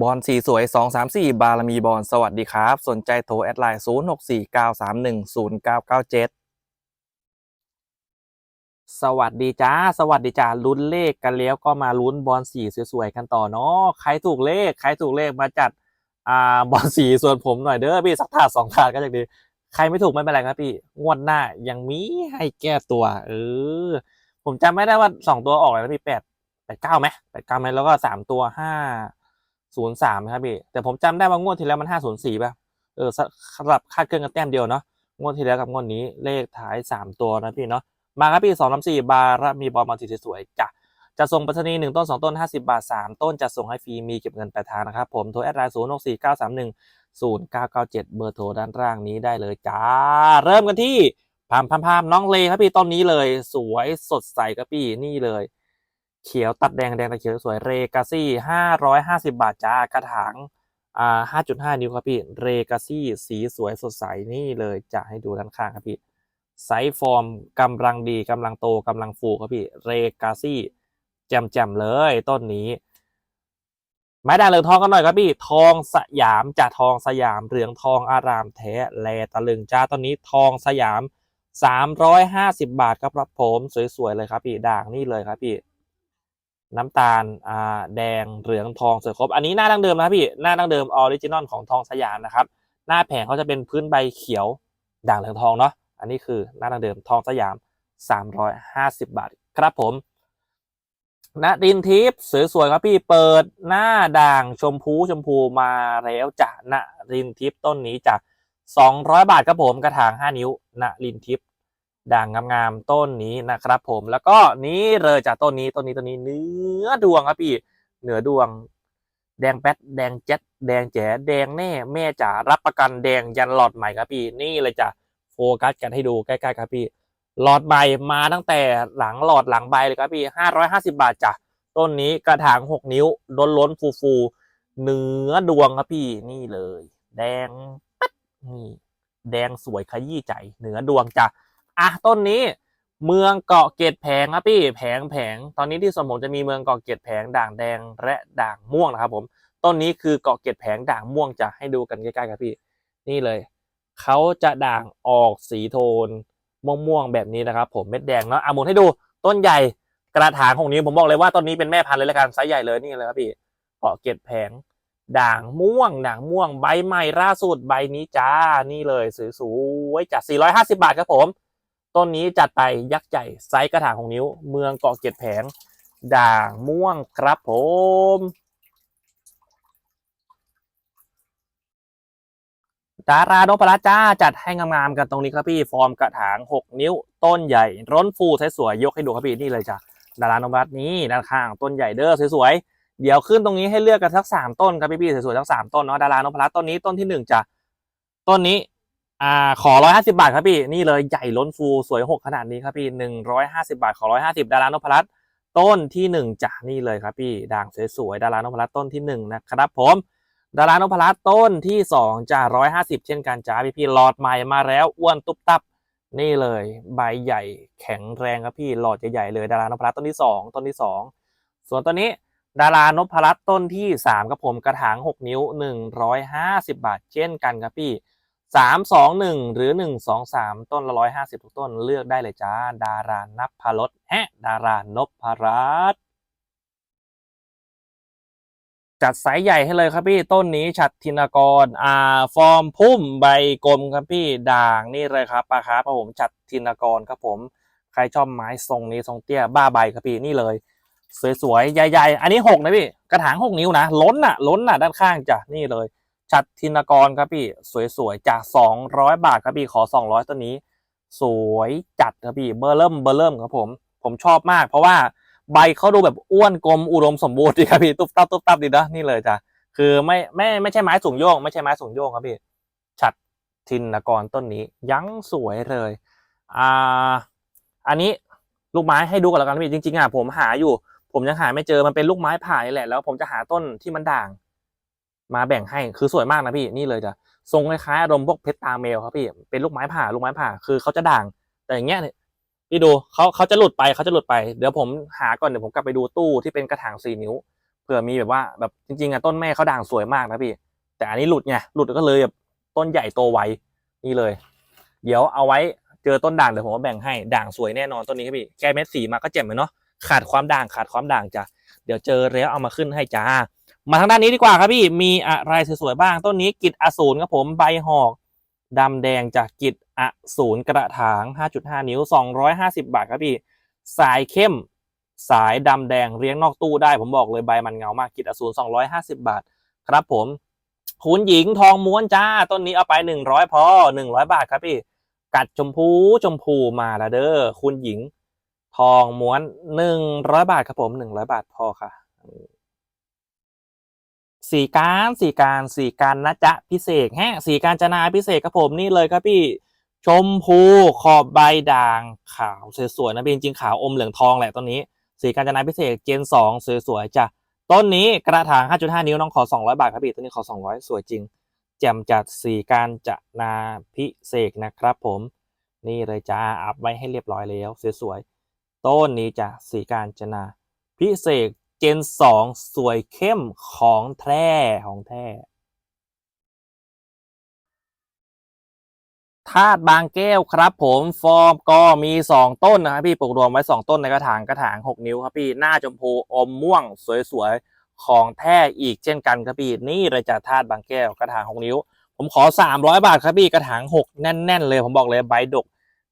บอลสีสวย 2 3 4 บารมีบอลสวัสดีครับ สนใจโทรแอดไลน์ 0 6 4 9 3 1 0 9 9 7 สวัสดีจ้า สวัสดีจ้าลุ้นเลขกันแล้วก็มาลุ้นบอลสีสวยๆกันต่อเนาะใครถูกเลข ใครถูกเลขมาจัดอ่าบอลสีส่วนผมหน่อยเด้อพี่สักถาดสองถาดก็จะดี ใครไม่ถูกไม่เป็นไรครับพี่งวดหน้ายังมีให้แก้ตัว เออ ผมจำไม่ได้ว่าสองตัวออกอะไรนะพี่แปดแปดเก้าไหมแปดเก้าไหมแล้วก็สามตัวห้า ศูนย์สามครับพี่แต่ผมจำได้ว่างวดที่แล้วมันห้าศูนย์สี่ป่ะเออสสำหรับคาดเคลื่อนกันแต้มเดียวเนาะงวดที่แล้วกับงวดนี้เลขท้ายสามตัวนะพี่เนาะมาครับพี่สองลำสี่บาร์มีบอลมาสีสวยจ้ะจะส่งไปรษณีย์หนึ่งต้นสองต้นห้าสิบาทสามต้นจะส่งให้ฟรีมีเก็บเงินปลายทางนะครับผมโทรแอดไลน์ศูนย์หกสี่เก้าสามหนึ่งศูนย์เก้าเก้าเจ็ดเบอร์โทรด้านล่างนี้ได้เลยจ้า เริ่มกันที่พามพามพามน้องเลครับพี่ต้นนี้เลย สวยสดใสครับพี่นี่เลย เขียวตัดแดงแดงตัดเขียวสวยเรกาซี่ห้าร้อยห้าสิบาทจ้ากระถางอ่าห้าจุดห้านิ้วครับพี่เรกาซี่สีสวยสดใสนี่เลยจะให้ดูด้านข้างครับพี่ไซส์ฟอร์มกำลังดีกำลังโตกำลังฟูครับพี่เรกาซี่แจ่มๆเลยต้นนี้ไม้ด่างเหลืองทองกันหน่อยครับพี่ ทองสยามจะทองสยามเหลืองทองอารามแท้แลตะลึงจ้าต้นนี้ทองสยามสามร้อยห้าสิบบาทครับผมสวยๆเลยครับพี่ด่างนี่เลยครับพี่ น้ำตาลอ่าแดงเหลืองทองสวยครบ อันนี้หน้าดั้งเดิมนะพี่หน้าดั้งเดิมออริจินอลของทองสยามนะครับ หน้าแผงเขาจะเป็นพื้นใบเขียวด่างเหลืองทองเนาะอันนี้คือหน้าดังเดิมทองสยาม 350 บาทครับผมณดินทิพย์สวยๆครับพี่เปิดหน้าด่างชมพูชมพูมาแล้วจะณรินทิพย์ต้นนี้จะ200 บาทครับผมกระถาง 5 นิ้วณรินทิพย์ ด่างงามๆต้นนี้นะครับ ผมแล้วก็นี้เลยจากต้นนี้ต้นนี้ต้นนี้เนื้อดวงครับพี่เหนือดวง แดงแป๊ดแดงเจ็ดแดงแจ๋แดงแน่แม่จ๋ารับประกันแดงยันหลอดใหม่ครับพี่นี่เลยจ้ะโฟกัสกันให้ดูใกล้ๆครับพี่หลอดใบมาตั้งแต่หลังหลอดหลังใบเลยครับพี่ห้าร้อยห้าสิบาทจ้ะต้นนี้กระถางหกนิ้วล้นล้นฟูฟูเนื้อดวงครับพี่นี่เลย แดงปั๊ดนี่แดงสวยขยี้ใจเนื้อดวงจ้ะ อะต้นนี้เมืองเกาะเกตแผงครับพี่แผงแผงตอนนี้ที่สวนผมจะมีเมืองเกาะเกตแผงด่างแดงและด่างม่วงนะครับผมต้นนี้คือเกาะเกตแผงด่างม่วงจะให้ดูกันใกล้ๆครับพี่ นี่เลยเขาจะด่างออกสีโทนม่วงๆแบบนี้นะครับ ผมเม็ดแดงเนาะอามุนให้ดูต้นใหญ่กระถางของนี้ผมบอกเลยว่าต้นนี้เป็นแม่พันธุ์เลยละกันไซส์ใหญ่เลยนี่เลยครับพี่เกาะเกตแผงด่างม่วงด่างม่วงใบใหม่ล่าสุดใบนี้จ้านี่เลยสวยๆจาก450 บาทครับผม ต้นนี้จัดไปยักษ์ใหญ่ไซส์กระถางของนิ้ว เมืองเกาะเกตแผง ด่างม่วงครับผมดารานพรัตจ้าจัดให้งามๆกันตรงนี้ครับพี่ ฟอร์มกระถาง 6 นิ้ว ต้นใหญ่ร้นฟูสวยๆยกให้ดูครับพี่นี่เลยจ้ะดารานพรัตน์นี้ด้านข้างต้นใหญ่เด้อสวยๆเดี๋ยวขึ้นตรงนี้ให้เลือกกันสักสามต้นครับพี่ๆสวยๆทั้งสามต้นเนาะดารานพรัตต้นนี้ต้นที่หนึ่งจ้ะต้นนี้ อ่าขอร้อยห้าสิบาทครับพี่นี่เลยใหญ่ล้นฟูสวยหกขนาดนี้ครับพี่หนึ่งร้อยห้าสิบาทขอร้อยห้าสิบดารานพรัตน์ต้นที่หนึ่งจ้ะนี่เลยครับพี่ด่างสวยๆดารานพรัตน์ต้นที่หนึ่งนะครับผมดารานพรัตน์ต้นที่สองจ่าร้อยห้าสิบเช่นกันจ้าพี่พี่หลอดใหม่มาแล้วอ้วนตุ๊บตับนี่เลยใบใหญ่แข็งแรงครับพี่หลอดใหญ่ๆเลยดารานพรัตน์ต้นที่สองต้นที่สองส่วนตัวนี้ดารานพรัตน์ต้นที่สามครับผมกระถางหกนิ้วหนึ่งร้อยห้าสิบบาทเช่นกันครับพี่ สามสองหนึ่งหรือหนึ่งสองสามต้นละร้อยห้าสิบทุกต้นเลือกได้เลยจ้า ดารานพรสแฮะ ดารานพรัตจัดไซส์ใหญ่ให้เลยครับพี่ต้นนี้ฉัดธินกรอ่าฟอร์มพุ่มใบกลมครับพี่ด่างนี่เลยครับปลาครับผมฉัดธินกรครับผม ใครชอบไม้ทรงนี้ทรงเตี้ยบ้าใบครับพี่นี่เลย สวยๆใหญ่ๆอันนี้หกนะพี่กระถางหกนิ้วนะล้นอะ ล้นอะด้านข้างจ้ะนี่เลย ฉัดธินกรครับพี่สวยๆจากสองร้อยบาทครับพี่ขอสองร้อยตัวนี้ สวยจัดครับพี่เบอร์เริ่มเบอร์เริ่มครับผมผมชอบมาก เพราะว่าใบเขาดูแบบอ้วนกลมอุดมสมบูรณ์ดีครับพี่ตุ๊บตับตุ๊บตับดีนะนี่เลยจ้ะคือไม่ไม่ไม่ใช่ไม้สูงโยงไม่ใช่ไม้สูงโยงครับพี่ฉัดทินกรต้นนี้ ยั้งสวยเลยอ่าอันนี้ลูกไม้ให้ดูก่อนแล้วกันพี่จริงๆอะผมหาอยู่ ผมยังหาไม่เจอมันเป็นลูกไม้ผ่านี่แหละแล้ว ผมจะหาต้นที่มันด่าง มาแบ่งให้คือสวยมากนะพี่นี่เลยจ้ะทรงคล้ายๆอารมณ์พวกเพชรตาเมลครับพี่เป็นลูกไม้ผ่าลูกไม้ผ่าคือเขาจะด่าง แต่อย่างเงี้ยนี่ยพี่ดูเขาเขาจะหลุดไปเขาจะหลุดไปเดี๋ยวผมหาก่อนเดี๋ยวผมกลับไปดูตู้ที่เป็นกระถางสี่นิ้วเผื่อมีแบบว่าแบบจริงๆอะต้นแม่เขาด่างสวยมากนะพี่ แต่อันนี้หลุดไงหลุดก็เลยแบบต้นใหญ่โตไวนี่เลย เดี๋ยวเอาไว้เจอต้นด่างเดี๋ยวผมว่าแบ่งให้ด่างสวยแน่นอนต้นนี้ครับพี่แก้เม็ดสีมาก็เจ็บเลยเนาะขาดความด่างขาดความด่างจ้ะเดี๋ยวเจอแล้วเอามาขึ้นให้จ้า มาทางด้านนี้ดีกว่าครับพี่ มีอะไรสวยๆบ้าง ต้นนี้กิจอสูรครับผมใบหอกดำแดงจากกิจอสูรกระถาง 5.5 นิ้ว 250 บาทครับพี่ สายเข้ม สายดำแดงเลี้ยงนอกตู้ได้ ผมบอกเลยใบมันเงามากกิจอสูร250 บาท ครับผมคุณหญิงทองม้วนจ้า ต้นนี้เอาไป 100 พอ 100 บาทครับพี่ กัดชมพูชมพูมาแล้วเด้อคุณหญิง ทองม้วน 100 บาทครับผม 100 บาทพอค่ะ สีการสีการสีการนะจ๊ะพิเศษแฮะสีการจนาพิเศษครับผมนี่เลยครับพี่ชมพูขอบใบด่างขาวสวยๆนะพี่จริงขาวอมเหลืองทองแหละต้นนี้สีการจนาพิเศษเจนสองสวยๆจ้ะต้นนี้กระถาง 5.5 นิ้วน้องขอ 200 บาทครับพี่ต้นนี้ขอ 200 สวยจริง แจ่มจัดสีการจนาพิเศษนะครับผมนี่เลยจ้าอัพไว้ให้เรียบร้อยแล้วสวยๆต้นนี้จ้ะสีการจนาพิเศษ จนสองสวยเข้มของแท้ของแท้ธาตุบางแก้วครับ ผมฟอร์มก็มีสองต้นนะครับพี่ปลูกรวมไว้สองต้นในกระถางกระถางหกนิ้วครับพี่หน้าชมพูอมม่วง สวยๆ ของแท้อีกเช่นกันครับพี่นี่เลยจากธาตุบางแก้วกระถางหกนิ้ว ผมขอสามร้อยบาทครับพี่กระถางหกแน่น ๆ เลย ผมบอกเลยใบดก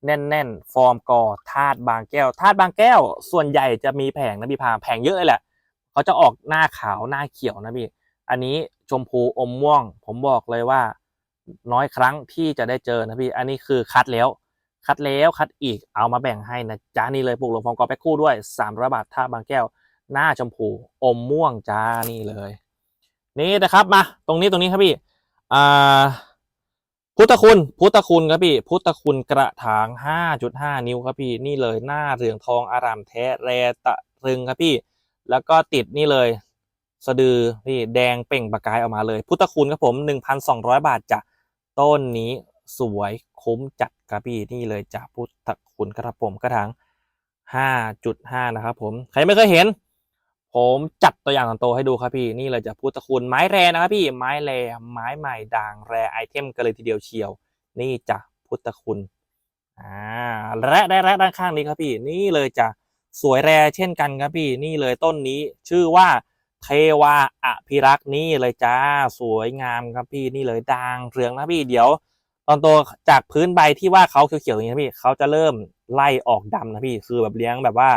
แน่น ๆ ฟอร์มกอธาตุบางแก้วธาตุบางแก้ว ส่วนใหญ่จะมีแผงนะพี่พาแผงเยอะเลยแหละ เขาจะออกหน้าขาวหน้าเขียวนะพี่ อันนี้ชมพูอมม่วง ผมบอกเลยว่า น้อยครั้งที่จะได้เจอนะพี่ อันนี้คือคัดแล้ว คัดแล้วคัดอีกเอามาแบ่งให้นะจ้านี่เลยปลูกลงฟองกอแพ็คคู่ด้วย300บาทท่าบางแก้ว หน้าชมพูอมม่วงจ้านี่เลย นี่นะครับมาตรงนี้ตรงนี้ครับพี่อ่าพุทธคุณ พุทธคุณครับพี่ พุทธคุณกระถาง 5.5 นิ้วครับพี่ นี่เลยหน้าเหลืองทองอารามแท้แรตะรึงครับพี่ แล้วก็ติดนี่เลย สะดือพี่แดงเป่งประกายออกมาเลย พุทธคุณครับผม 1,200 บาทจ้ะต้นนี้สวยคุ้มจัดครับพี่นี่เลยจ้ะพุทธคุณครับผมกระถาง5.5 นะครับผม ใครไม่เคยเห็น ผมจัดตัวอย่างตอนโตให้ดูครับพี่ นี่เลยจะพุทธคุณไม้แรนะครับพี่ ไม้แรไม้ใหม่ด่างแรไอเทมกันเลยทีเดียวเชียว นี่จะพุทธคุณ อ่า และได้และด้านข้างนี้ครับพี่ นี่เลยจะ สวยแรเช่นกันครับพี่นี่เลยต้นนี้ชื่อว่าเทวาอภิรักษ์นี่เลยจ้าสวยงามครับพี่นี่เลยด่างเรืองนะพี่เดี๋ยว ตอนโตจากพื้นใบที่ว่าเขาเขียวๆอย่างนี้นะพี่เขาจะเริ่มไล่ออกดำนะพี่คือแบบเลี้ยงแบบว่า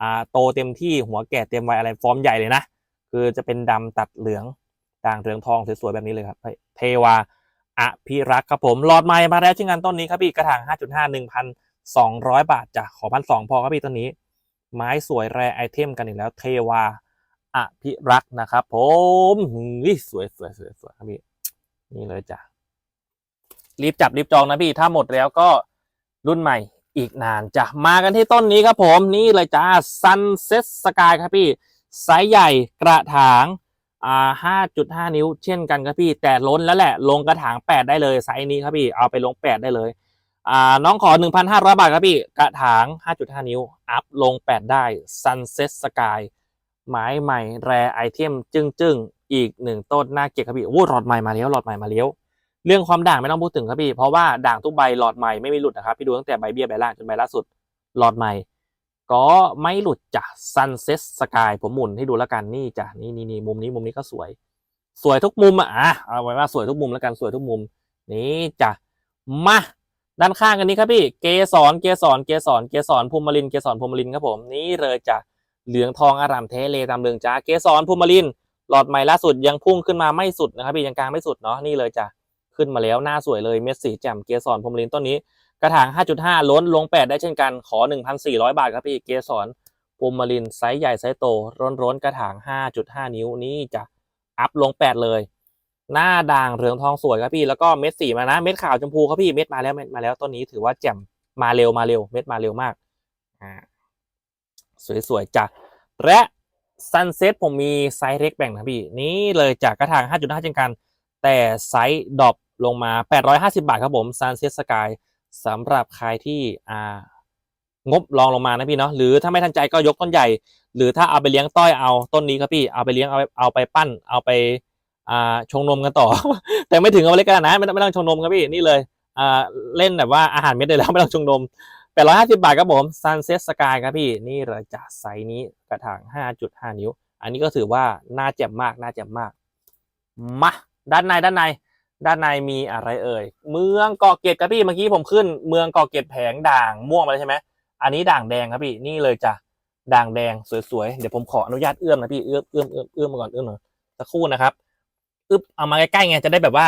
อ่าโตเต็มที่หัวแก่เต็มวัยอะไรฟอร์มใหญ่เลยนะคือจะเป็นดำตัดเหลืองด่างเหลืองทองสวยๆแบบนี้เลยครับเทวาอภิรักษ์ครับผมหลอดใหม่มาแล้วเช่นกันต้นนี้ครับพี่กระถาง 5.5 1,200 บาทจ้ะขอพันสองพอครับพี่ต้นนี้ ไม้สวยแรไอเทมกันอีกแล้ว เทวาอภิรักษ์นะครับ ผมนี่สวยสวยสวยสวยครับพี่นี่เลยจ้ะรีบจับรีบจองนะพี่ ถ้าหมดแล้วก็รุ่นใหม่อีกนานจะมากันที่ต้นนี้ครับผมนี่เลยจ้า Sunset Sky ครับพี่ไซส์ใหญ่กระถางอ่าห้าจุดห้านิ้วเช่นกันครับพี่ แต่ล้นแล้วแหละ ลงกระถางแปดได้เลยไซส์นี้ครับพี่ เอาไปลงแปดได้เลย อ่าน้องขอหนึ่งพันห้าร้อยบาทครับพี่ กระถางห้าจุดห้านิ้ว อัพลงแปดได้ Sunset Sky ไม้ใหม่ แรไอเทม จึ้งจึ้งๆอีกหนึ่งต้นน่าเก็บครับพี่โอ้หลอดใหม่มาแล้วหลอดใหม่มาแล้วเรื่องความด่างไม่ต้องพูดถึงครับพี่ เพราะว่าด่างทุกใบหลอดใหม่ไม่มีหลุดนะครับพี่ดูตั้งแต่ใบเบี้ยใบล่างจนใบล่าสุดหลอดใหม่ ก็ไม่หลุดจ้ะ Sunset Sky ผมหมุนให้ดูแล้วกันนี่จ้ะนี่นี่นี่มุมนี้มุมนี้ก็สวย สวยทุกมุมอะอะเอาไว้ว่าสวยทุกมุมแล้วกันสวยทุกมุมนี่จ้ะมา ด้านข้างกันนี้ครับพี่ เกสรเกสรเกสรเกสรภูมิลินเกสรภูมิลินครับผม นี่เลยจ้ะเหลืองทองอารามเทเลตามเรืองจ้าเกสรภูมิลิน หลอดใหม่ล่าสุดยังพุ่งขึ้นมาไม่สุดนะครับพี่ยังกลางไม่สุดเนาะนี่เลยจ้ะขึ้นมาแล้วหน้าสวยเลยเม็ดสีแจ่มเกสรพรหมลินต้นนี้ กระถาง 5.5 ล้นลง 8 ได้เช่นกันขอ 1,400 บาทครับพี่เกสรพรหมลินไซส์ใหญ่ไซส์โตร้นร้นๆกระถาง 5.5 นิ้วนี่จะอัพลง 8 เลย หน้าด่างเหลืองทองสวยครับพี่แล้วก็เม็ดสีมานะ เม็ดขาวชมพูครับพี่เม็ดมาแล้วเม็ดมาแล้วต้นนี้ถือว่าแจ่มมาเร็วมาเร็ว เม็ดมาเร็วมากอ่าสวยๆจ้ะและซันเซ็ตผมมีไซส์เล็กแบ่งนะพี่ นี่เลยจากกระถาง 5.5 เช่นกัน แต่ไซส์ดรอปลงมา 850 บาทครับผม Sunset Sky สำหรับใครที่อ่างบรองลงมานะพี่เนาะหรือถ้าไม่ทันใจก็ยกต้นใหญ่ หรือถ้าเอาไปเลี้ยงต้อยเอาต้นนี้ครับพี่เอาไปเลี้ยงเอาไปเอาไปปั้นเอาไป อ่าชงนมกันต่อ แต่ไม่ถึงเอาเล็กขนาดนั้นไม่ต้องไม่ต้องชงนมครับพี่นี่เลยอ่าเล่นแบบว่าอาหารเม็ดได้แล้วไม่ต้องชงนมแปดร้อยห้าสิบาทครับผม Sunset Sky ครับพี่ นี่เลยจะไซส์นี้กระถางห้าจุดห้านิ้ว อันนี้ก็ถือว่าน่าเจ็บมาก น่าเจ็บมาก มา ด้านในด้านใน ด้านในมีอะไรเอ่ย เมืองเกาะเกร็ดครับพี่ เมื่อกี้ผมขึ้น เมืองเกาะเกร็ดแผงด่างม่วงมาแล้วใช่ไหม อันนี้ด่างแดงครับพี่ นี่เลยจ้ะ ด่างแดงสวยๆ เดี๋ยวผมขออนุญาตเอื้อมนะพี่ เอื้อมเอื้อมเอื้อมเอื้อมก่อน เอื้อมหน่อยสักครู่นะครับ อึ๊บเอามาใกล้ๆไงจะได้แบบว่า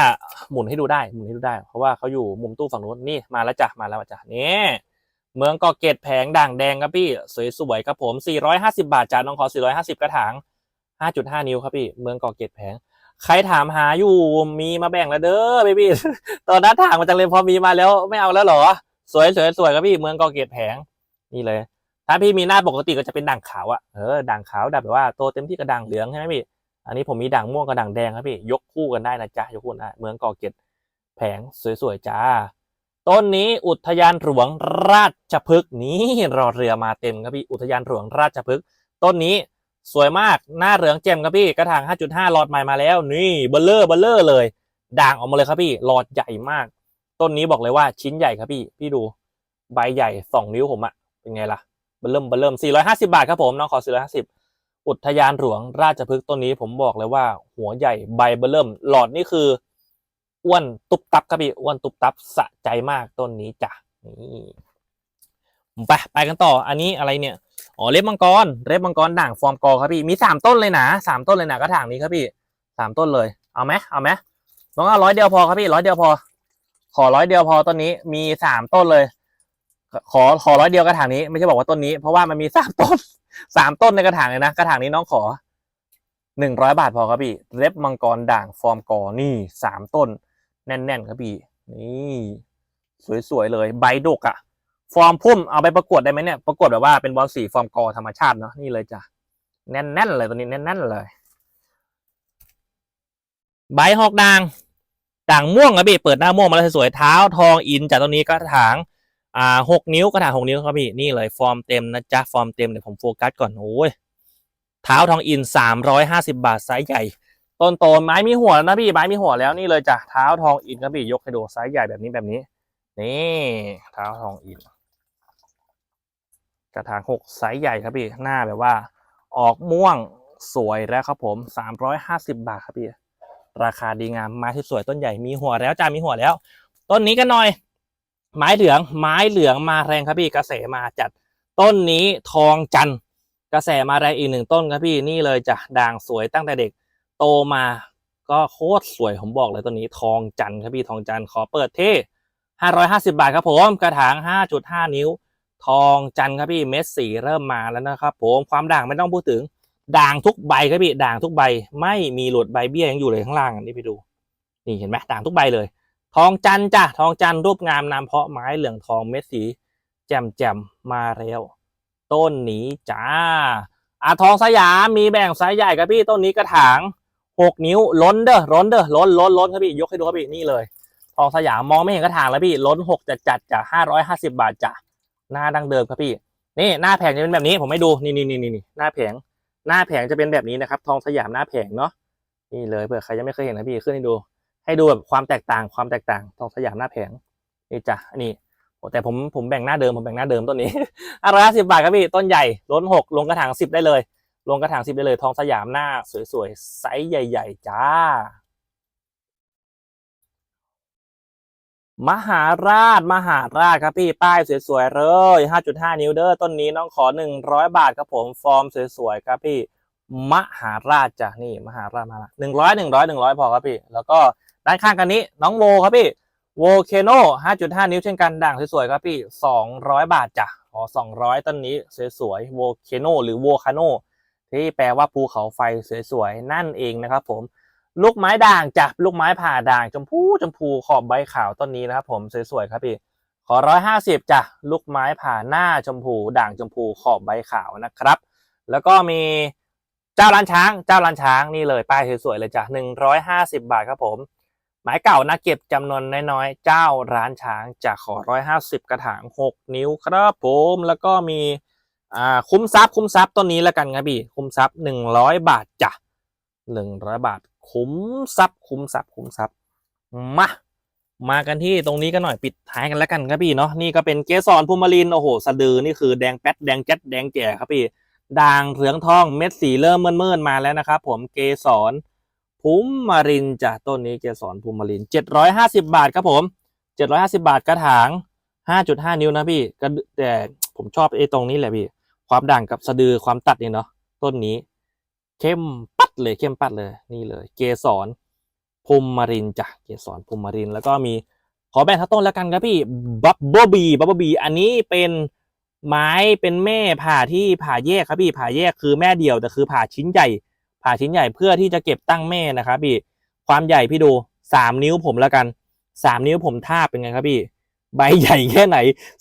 หมุนให้ดูได้หมุนให้ดูได้ เพราะว่าเขาอยู่มุมตู้ฝั่งนู้นนี่มาแล้วจ้ะมาแล้วจ้ะนี่เมืองกาะเกร็ดแผงด่างแดงครับพี่สวยๆครับผม 450 บาทจ้าน้องขอ 450 กระถาง 5.5 นิ้วครับพี่ เมืองกาะเกร็ดแผง ใครถามหาอยู่มีมาแบ่งแล้วเด้อพี่ตอนนั้นถางมาจังเลยพอมีมาแล้วไม่เอาแล้วเหรอ สวยสวยสวยครับพี่เมืองกาะเกร็ดแผงนี่เลย ถ้าพี่มีหน้าปกติก็จะเป็นด่างขาวอะเออด่างขาวแบบว่าโตเต็มที่กับด่างเหลืองใช่ไหมพี่ อันนี้ผมมีด่างม่วงกับด่างแดงครับพี่ ยกคู่กันได้นะจ๊ะยกคู่นได้เมืองกาะเกร็ดแผงสวยๆจ้า ต้นนี้อุทยานหลวงราชพฤกษ์นี่รอเรือมาเต็มครับพี่อุทยานหลวงราชพฤกษ์ต้นนี้สวยมากหน้าเหลืองแจ่มครับพี่กระถาง 5.5 หลอดใหม่มาแล้ว นี่เบลเลอร์เบลเลอร์เลย ด่างออกมาเลยครับพี่หลอดใหญ่มาก ต้นนี้บอกเลยว่าชิ้นใหญ่ครับพี่ พี่ดูใบใหญ่ 2 นิ้วผมอะเป็นไงล่ะเบลเริ่มเบลเริ่ม450 บาทครับผมน้องขอ450 อุทยานหลวงราชพฤกษ์ต้นนี้ผมบอกเลยว่า หัวใหญ่ใบเบิ่มหลอดนี่คืออ้วนตุบตับครับพี่อ้วนตุบตับสะใจมากต้นนี้จ้ะนี่ไปไปกันต่อ อันนี้อะไรเนี่ยอ๋อเล็บมังกรเล็บมังกรด่างฟอร์มกอครับพี่มีสามต้นเลยนะสามต้นเลยนะกระถางนี้ครับพี่สามต้นเลย เอาไหมเอาไหมน้องเอาร้อยเดียวพอครับพี่ร้อยเดียวพอ ขอร้อยเดียวพอต้นนี้มีสามต้นเลย ขอขอร้อยเดียวกระถางนี้ไม่ใช่บอกว่าต้นนี้เพราะว่ามันมีสามต้นสามต้นในกระถางเลยนะกระถางนี้น้องขอหนึ่งร้อยบาทพอครับพี่เล็บมังกรด่างฟอร์มกอนี่สามต้น แน่นๆครับพี่นี่สวยๆเลยใบดกอะฟอร์มพุ่มเอาไปประกวดได้ไหมเนี่ยประกวดแบบว่าเป็นบอลสีฟอร์มกอธรรมชาติเนาะนี่เลยจ้ะแน่นๆเลยตัวนี้แน่นๆเลย ใบหอกด่างด่างม่วงครับพี่เปิดหน้าม่วงมาแล้วสวยๆเท้าทองอินจากตรงนี้กระถาง อ่าหกนิ้วกระถางหกนิ้วครับพี่นี่เลยฟอร์มเต็มนะจ๊ะฟอร์มเต็มเดี๋ยวผมโฟกัสก่อนโอ้ยเท้าทองอินสามร้อยห้าสิบาทไซส์ใหญ่ต้นโตไม้มีหัวแล้วนะพี่ไม้มีหัวแล้วนี่เลยจ้ะเท้าทองอินครับพี่ยกให้ดูไซส์ใหญ่แบบนี้แบบนี้นี่เท้าทองอิน กระถางหกไซส์ใหญ่ครับพี่หน้าแบบว่า ออกม่วงสวยแล้วครับผมสามร้อยห้าสิบาทครับพี่ราคาดีงามไม้ที่สวยต้นใหญ่มีหัวแล้วจ้ามีหัวแล้ว ต้นนี้กันหน่อย ไม้เหลืองไม้เหลืองมาแรงครับพี่กระแสมาจัดต้นนี้ทองจันทร์กระแสมาแรงอีกหนึ่งต้นครับพี่นี่เลยจ้ะด่างสวยตั้งแต่เด็กโตมาก็โคตรสวยผมบอกเลยตัวนี้ทองจันทร์ครับพี่ทองจันทร์ขอเปิดเท่ห้าร้อยห้าสิบาทครับผมกระถางห้าจุดห้านิ้ว ทองจันทร์ครับพี่เม็ดสีเริ่มมาแล้วนะครับผมความด่างไม่ต้องพูดถึงด่างทุกใบครับพี่ด่างทุกใบ ไม่มีหลุดใบเบี้ยยังอยู่เลยข้างล่างนนี้ไปดู นี่เห็นไหมด่างทุกใบเลย ทองจันจ้ะทองจันรูปงามนามเพาะไม้เหลืองทองเม็ดสี แจ่มแจ่มมาแล้วต้นนี้จ้าอะทองสยามมีแบ่งไซส์ใหญ่ครับพี่ต้นนี้กระถางหกนิ้วล้นเด้อล้นเด้อล้นล้นล้นครับพี่ยกให้ดูครับพี่นี่เลยทองสยามมองไม่เห็นกระถางแล้วพี่ล้นหกจัดจัดจ้ะห้าร้อยห้าสิบาทจ้ะหน้าดังเดิมครับพี่ นี่หน้าแผงจะเป็นแบบนี้ผมให้ดูนี่นี่นี่นี่หน้าแผง หน้าแผงจะเป็นแบบนี้นะครับ ทองสยามหน้าแผงเนาะนี่เลยเผื่อใครยังไม่เคยเห็นนะพี่ขึ้นให้ดู ให้ดูแบบความแตกต่างความแตกต่างทองสยามหน้าแผงนี่จ้ะนนี้โอ้แต่ผมผมแบ่งหน้าเดิมผมแบ่งหน้าเดิมต้นนี้ห้าร้อยสิบาทครับพี่ต้นใหญ่ล้นหกลงกระถางสิบได้เลย ลงกระถางสิบได้เลย ทองสยามหน้า สวยๆไซส์ใหญ่ ๆ จ้ามหาราชมหาราชครับพี่ป้ายสวยๆเลย5.5 นิ้วเด้อต้นนี้น้องขอ 100 บาทครับผมฟอร์มสวยๆครับพี่ มหาราชจ้ะนี่มหาราชมาละหนึ่งร้อยหนึ่งร้อยหนึ่งร้อยพอครับพี่ แล้วก็ ด้านข้างกันนี้ น้องโวครับพี่โวเคโน่ห้าจุดห้านิ้วเช่นกันด่างสวยๆครับพี่สองร้อยบาทจ้ะอ๋อสองร้อยต้นนี้สวยๆโวเคโน่หรือโวคาโน่ที่แปลว่าภูเขาไฟสวยๆ นั่นเองนะครับผม ลูกไม้ด่างจ้ะลูกไม้ผ่าด่างชมพูชมพูขอบใบขาวต้นนี้นะครับผมสวยๆครับพี่ขอร้อยห้าสิบจ้ะลูกไม้ผ่าหน้าชมพู ด่างชมพูขอบใบขาวนะครับ แล้วก็มีเจ้าร้านช้าง เจ้าร้านช้างนี่เลยป้ายสวยๆเลยจ้ะหนึ่งร้อยห้าสิบาทครับผม ไม้เก่านะเก็บจำนวนน้อยๆ เจ้าร้านช้างจะขอร้อยห้าสิบกระถางหกนิ้วครับผมแล้วก็มีอ่าคุ้มทรัพย์คุ้มทรัพย์ต้นนี้แล้วกันครับพี่คุ้มทรัพย์หนึ่งร้อยบาทจ้ะหนึ่งร้อยบาท คุ้มทรัพย์ คุ้มทรัพย์คุ้มทรัพย์มามากันที่ตรงนี้กันหน่อยปิดท้ายกันแล้วกันครับพี่เนาะนี่ก็เป็นเกสรภูมิลินโอ้โหสะดือนี่คือแดงแป๊ดแดงแจ๊ดแดงแจ๋ครับพี่ด่างเหลืองทองเม็ดสีเริ่มเมื่อนๆมาแล้วนะครับผมเกสร ภูมิรินจ้ะต้นนี้เกสรภูมิรินเจ็ดร้อยห้าสิบาทครับผมเจ็ดร้อยห้าสิบาทกระถางห้าจุดห้านิ้วนะพี่ก็แต่ผมชอบไอ้ตรงนี้แหละพี่ ความด่างกับสะดือความตัดนี่เนาะต้นนี้ เข้มปัดเลยเข้มปัดเลยนี่เลย เกสรภูมิรินจ้ะเกสรภูมิริน แล้วก็มีขอแบ่งทั้งต้นแล้วกันครับพี่บับเบิลบีบับเบิลบีอันนี้เป็นไม้เป็นแม่ผ่าที่ผ่าแยกครับพี่ผ่าแยกคือแม่เดี่ยวแต่คือผ่าชิ้นใหญ่ ผ่าชิ้นใหญ่เพื่อที่จะเก็บตั้งแม่นะครับพี่ความใหญ่พี่ดูสามนิ้วผมแล้วกันสามนิ้วผมทาบเป็นไงครับพี่ ใบใหญ่แค่ไหน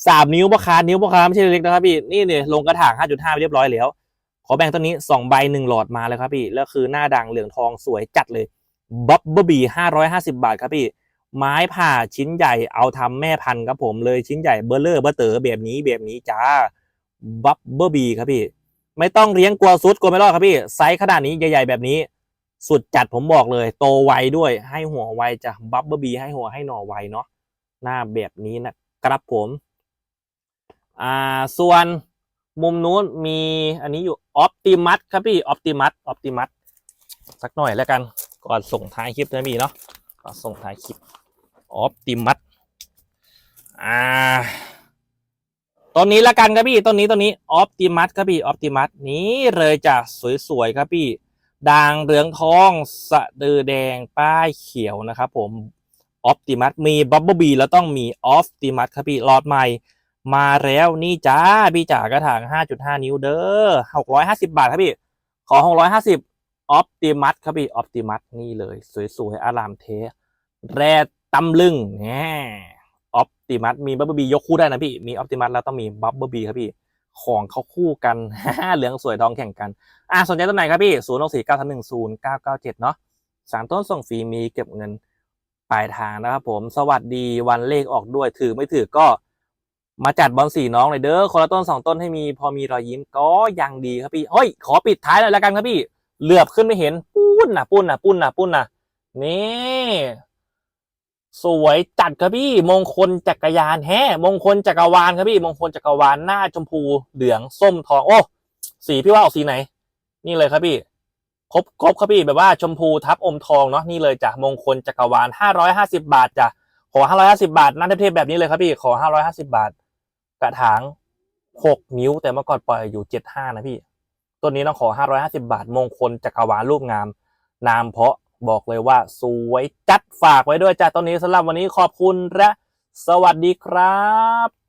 สามนิ้วพ่อค้านิ้วพ่อค้าไม่ใช่เล็กนะครับพี่นี่เนี่ยลงกระถาง5.5เรียบร้อยแล้ว ขอแบ่งต้นนี้สองใบหนึ่งหลอดมาเลยครับพี่แล้วคือหน้าด่างเหลืองทองสวยจัดเลยบับเบิลบีห้าร้อยห้าสิบาทครับพี่ ไม้ผ่าชิ้นใหญ่เอาทำแม่พันธุ์ครับผมเลยชิ้นใหญ่เบอร์เลอร์เบอร์เต๋อแบบนี้แบบนี้จ้าบับเบิลบีครับพี่ ไม่ต้องเลี้ยงกลัวซุดกลัวไม่รอดครับพี่ไซส์ขนาดนี้ใหญ่ ๆ แบบนี้ สุดจัดผมบอกเลย โตไวด้วยให้หัวไวจะบับเบิลบีให้หัวให้หน่อไวเนาะหน้าแบบนี้นะครับผมอ่าส่วนมุมนู้นมีอันนี้อยู่ออ t ติมัสครับพี่ออ t ติมัสออ t ติมัสสักหน่อยแล้วกันก่อนส่งท้ายคลิปนะพี่เนาะก่อนส่งท้ายคลิปออ t ติมัสอ่า ต้นนี้ล้วกันครับพี่ต้นนี้ต้นนี้ออ t ติมัสครับพี่ออ t ติมัสนี้เลยจะสวยๆครับพี่ด่างเหลืองทองสะดือแดงป้ายเขียวนะครับผมออ t ติมัสมีบับเบิลบีแล้วต้องมีออ t ติมัสครับพี่หลอดใหม่มาแล้วนี่จ้าพี่จ๋ากระถาง 5.5 นิ้วเด้อ650 บาทครับพี่ ขอ 650ออปติมัสครับพี่ออปติมัสนี่เลย สวยๆอารามเท แร่ตำลึงแหม ออปติมัสมีบับเบิลบียกคู่ได้นะพี่ มีออปติมัสแล้วต้องมีบับเบิลบีครับพี่ ของเขาคู่กันเหลืองสวยทองแข่งกัน อะสนใจต้นไหนครับพี่0 6 4 9 3 1 0 9 9 7เก้าสามหนึ่งศูนย์เก้าเก้าเจ็ดเนาะสามต้นส่งฟรีมีเก็บเงินปลายทางนะครับผม สวัสดีวันเลขออกด้วยถือไม่ถือก็มาจัดบอลสี่น้องเลยเด้อคนละต้นสองต้นให้มีพอมีรอยยิ้มก็ยังดีครับพี่เฮ้ยขอปิดท้ายเลยแล้วกันครับพี่เหลือบขึ้นไม่เห็นปุ้นนะปุ้นนะปุ้นนะปุ้นนะนี่ สวยจัดครับพี่มงคลจักรยานแฮมงคลจักรวาลครับพี่มงคลจักรวาลหน้าชมพูเหลืองส้มทองโอ้สีพี่ว่าออกสีไหน นี่เลยครับพี่ครบครบครับพี่แบบว่าชมพูทับอมทองเนาะนี่เลยจ้ะมงคลจักรวาลห้าร้อยห้าสิบาทจ้ะขอ550บาทหน้าเทพแบบนี้เลยครับพี่ขอ550บาท กระถาง6นิ้วแต่เมื่อก่อนปล่อยอยู่75นะพี่ต้นนี้ต้องขอ550บาท มงคลจักรวาลรูปงาม นามเพาะ บอกเลยว่าสวยจัดฝากไว้ด้วยจ้าต้นนี้สำหรับวันนี้ขอบคุณและสวัสดีครับ